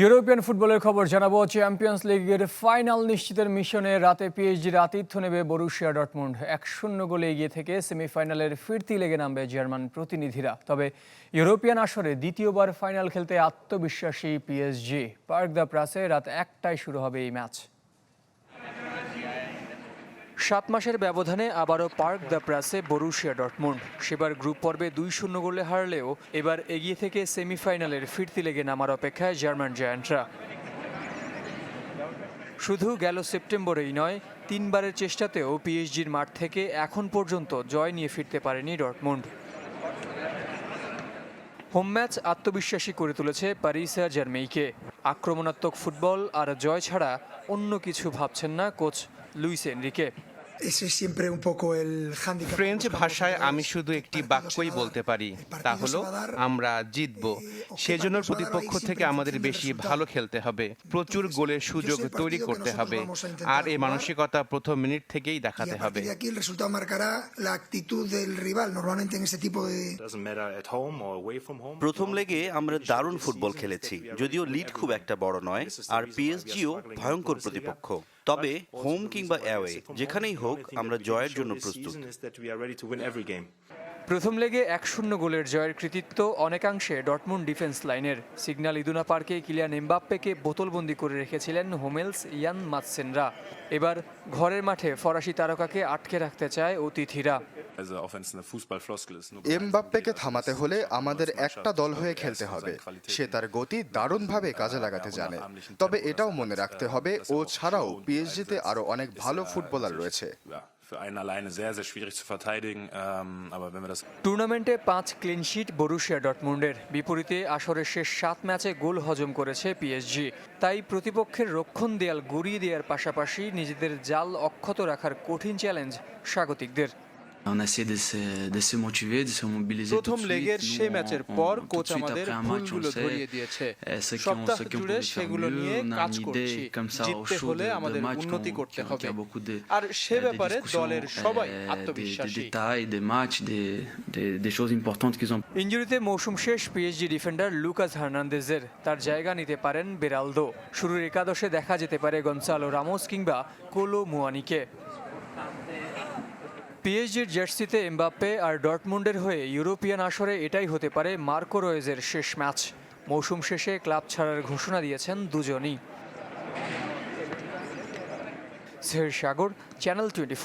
European ফুটবলের খবর জানাব, চ্যাম্পিয়ন্স লিগের ফাইনাল নিশ্চিতের মিশনে রাতে পিএইচডির আতিথ্য নেবে বরুশিয়া ডটমুন্ড। এক শূন্য গোলে এগিয়ে থেকে সেমিফাইনালের ফিরতি লেগে নামবে জার্মান প্রতিনিধিরা। তবে ইউরোপিয়ান আসরে দ্বিতীয়বার ফাইনাল খেলতে আত্মবিশ্বাসী পিএসজি পার্ক দ্য প্রাসে রাত একটায় শুরু হবে এই ম্যাচ। সাত মাসের ব্যবধানে আবারও Parc des Princes Borussia Dortmund সেবার গ্রুপ পর্বে দুই শূন্য গোলে হারলেও এবার এগিয়ে থেকে সেমিফাইনালের ফিরতি লেগে নামার অপেক্ষায় জার্মান জায়ান্টরা। শুধু গেল সেপ্টেম্বরেই নয়, তিনবারের চেষ্টাতেও পিএইচজির মাঠ থেকে এখন পর্যন্ত জয় নিয়ে ফিরতে পারেনি ডটমুন্ড হোম ম্যাচ আত্মবিশ্বাসী করে তুলেছে প্যারিসা জার্মেইকে। আক্রমণাত্মক ফুটবল আর জয় ছাড়া অন্য কিছু ভাবছেন না coach Luis Enrique. Ese es siempre un poco el hándicap. French ভাষায় আমি শুধু একটি বাক্যই বলতে পারি তা হলো আমরা জিতব। সেজন্য প্রতিপক্ষ থেকে আমাদের বেশি ভালো খেলতে হবে। প্রচুর গোলের সুযোগ তৈরি করতে হবে। আর এই মানসিকতা প্রথম মিনিট থেকেই দেখাতে হবে. প্রথম লেগে আমরা দারুণ ফুটবল খেলেছি যদিও লিড খুব একটা বড় নয় আর পিএসজিও ভয়ঙ্কর প্রতিপক্ষ। তবে হোম কিংবা অ্যাওয়ে যেখানেই হোক আমরা জয়ের জন্য প্রস্তুত. প্রথম লেগে এক শূন্য গোলের জয়ের কৃতিত্ব অনেকাংশে ডটমুন্ড ডিফেন্স লাইনের। সিগনাল ইদুনা পার্কে কিলিয়ান এমবাপ্পেকে বোতলবন্দি করে রেখেছিলেন হোমেলস ইয়ান মাতসেনরা। এবার ঘরের মাঠে ফরাসি তারকাকে আটকে রাখতে চায় অতিথিরা। Also auch wenn es eine Fußballfloskel ist. nur- এমবাপ্পেকে থামাতে হলে আমাদের একটা দল হয়ে খেলতে হবে। সে তার গতি দারুণভাবে কাজে লাগাতে জানে। তবে এটাও মনে রাখতে হবে ও ছাড়াও পিএসজিতে আরও অনেক ভালো ফুটবলার রয়েছে। Ja, für einen alleine sehr, sehr schwierig zu verteidigen. Aber wenn wir das টুর্নামেন্টে পাঁচ ক্লিনশিট বরুশিয়া ডটমুন্ডের বিপরীতে আসরের শেষ সাত ম্যাচে গোল হজম করেছে পিএসজি তাই প্রতিপক্ষের রক্ষণ দেয়াল গড়িয়ে দেওয়ার পাশাপাশি নিজেদের জাল অক্ষত রাখার কঠিন চ্যালেঞ্জ স্বাগতিকদের। On a de se, de se motiver, de se mobiliser. প্রথম tout de suite. লেগের Nous, সেই on- ম্যাচের on- পর tout de কোচ suite আমাদের après un match, on ভুলগুলো sait, ধরিয়ে দিয়েছে euh, ce qu'on- সপ্তাহ জুড়ে faire সেগুলো mieux. নিয়ে On a কাজ une করছি idée comme ça au জিততে chaud হলে de- de আমাদের match উন্নতি qu'on- করতে হবে a beaucoup de- R say euh, ব্যাপারে discussions, দলের সবাই euh, আত্মবিশ্বাসী détails, des matchs, des, des- des choses importantes qu'ils ont ইঞ্জুরিতে মৌসুম শেষ পিএসজি ডিফেন্ডার লুকাস হার্নান্দেজের তার জায়গা নিতে পারেন বেরালদো শুরুর একাদশে দেখা যেতে পারে গনসালো রামোস কিংবা কোলো মুয়ানিকে পিএসজির জার্সিতে এমবাপ্পে আর ডটমুন্ডের হয়ে ইউরোপিয়ান আসরে এটাই হতে পারে মার্কো রয়েজের শেষ ম্যাচ। মৌসুম শেষে ক্লাব ছাড়ার ঘোষণা দিয়েছেন দুজনই। সের সাগর, চ্যানেল টোয়েন্টি